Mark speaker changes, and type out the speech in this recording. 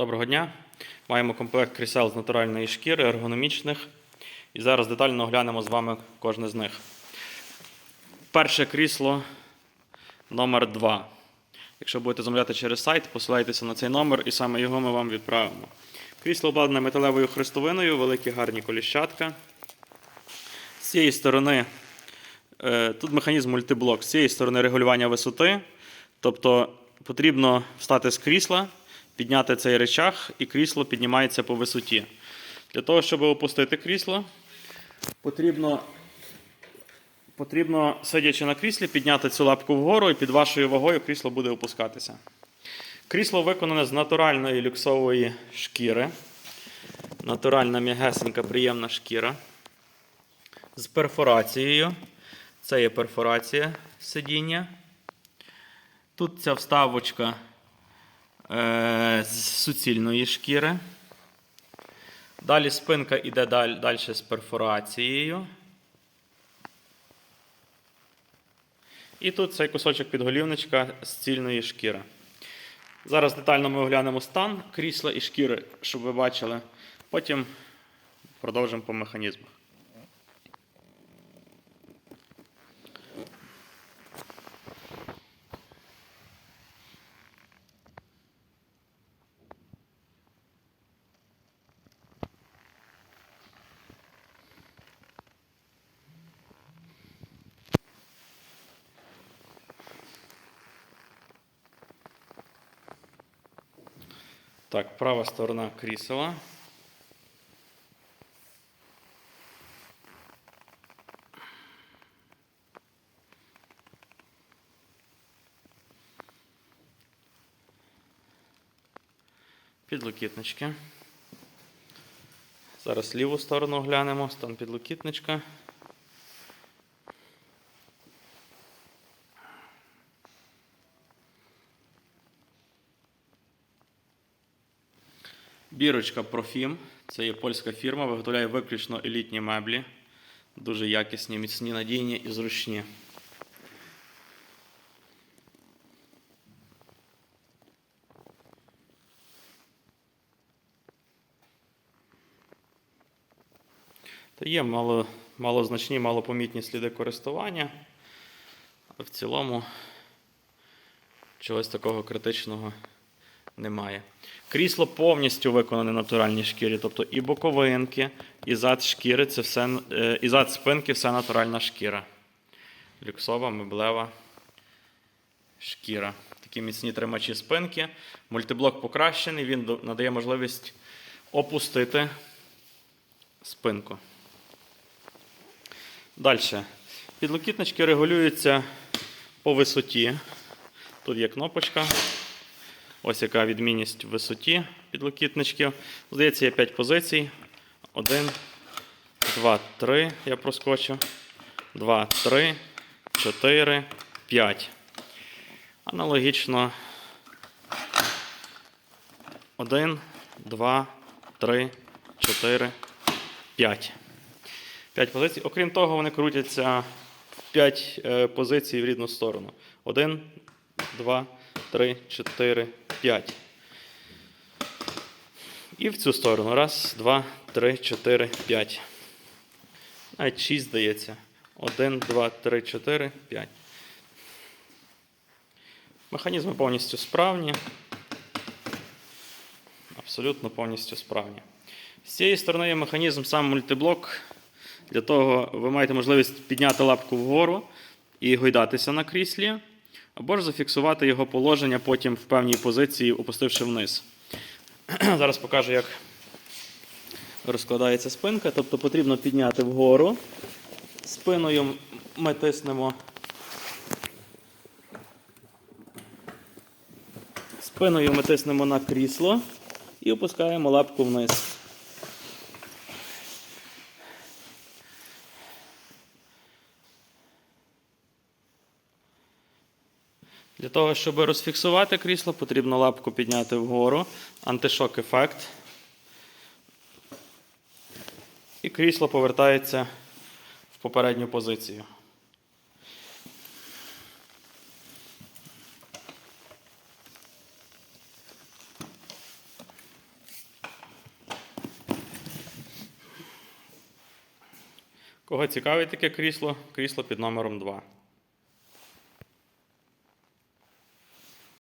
Speaker 1: Доброго дня. Маємо комплект крісел з натуральної шкіри, ергономічних. І зараз детально оглянемо з вами кожне з них. Перше крісло номер 2. Якщо будете замовляти через сайт, посилайтеся на цей номер і саме його ми вам відправимо. Крісло обладнане металевою хрестовиною, великі гарні коліщатка. З цієї сторони е, тут механізм мультиблок, з цієї сторони регулювання висоти. Тобто потрібно встати з крісла, підняти цей речах, і крісло піднімається по висоті. Для того, щоб опустити крісло, потрібно, потрібно, сидячи на кріслі, підняти цю лапку вгору, і під вашою вагою крісло буде опускатися. Крісло виконане з натуральної люксової шкіри. Натуральна м'ягесенька, приємна шкіра. З перфорацією. Це є перфорація сидіння. Тут ця вставочка з суцільної шкіри. Далі спинка йде далі, далі з перфорацією. І тут цей кусочок підголівничка з цільної шкіри. Зараз детально ми оглянемо стан крісла і шкіри, щоб ви бачили. Потім продовжимо по механізмах. Так, права сторона крісела. Підлокітнички. Зараз ліву сторону глянемо, стан підлокітничка. Бірочка Profim. Це є польська фірма, виготовляє виключно елітні меблі. Дуже якісні, міцні, надійні і зручні. Та є мало, малозначні, малопомітні сліди користування. Але в цілому чогось такого критичного немає. Крісло повністю виконане на натуральній шкірі, тобто і боковинки, і зад шкіри, це все, е, і зад спинки все натуральна шкіра. Люксова, меблева шкіра. Такі міцні тримачі спинки. Мультиблок покращений, він надає можливість опустити спинку. Далі. Підлокітнички регулюються по висоті. Тут є кнопочка. Ось яка відмінність в висоті підлокітничків. Здається, є 5 позицій. 1, 2, 3. Я проскочу. 2, 3, 4, 5. Аналогічно. 1, 2, 3, 4, 5. 5 позицій. Окрім того, вони крутяться в 5 е, позицій в рідну сторону. 1, 2, 3, 4, 5. І в цю сторону. Раз, два, три, чотири, п'ять. Навіть 6, здається. 1, 2, 3, 4, 5. Механізми повністю справні. Абсолютно повністю справні. З цієї сторони є механізм сам мультиблок. Для того ви маєте можливість підняти лапку вгору і гойдатися на кріслі, або ж зафіксувати його положення потім в певній позиції, опустивши вниз. Зараз покажу, як розкладається спинка. Тобто потрібно підняти вгору. Спиною ми тиснемо. Спиною ми тиснемо на крісло і опускаємо лапку вниз. Для того, щоб розфіксувати крісло, потрібно лапку підняти вгору, антишок ефект. І крісло повертається в попередню позицію. Кого цікавить таке крісло? Крісло під номером 2.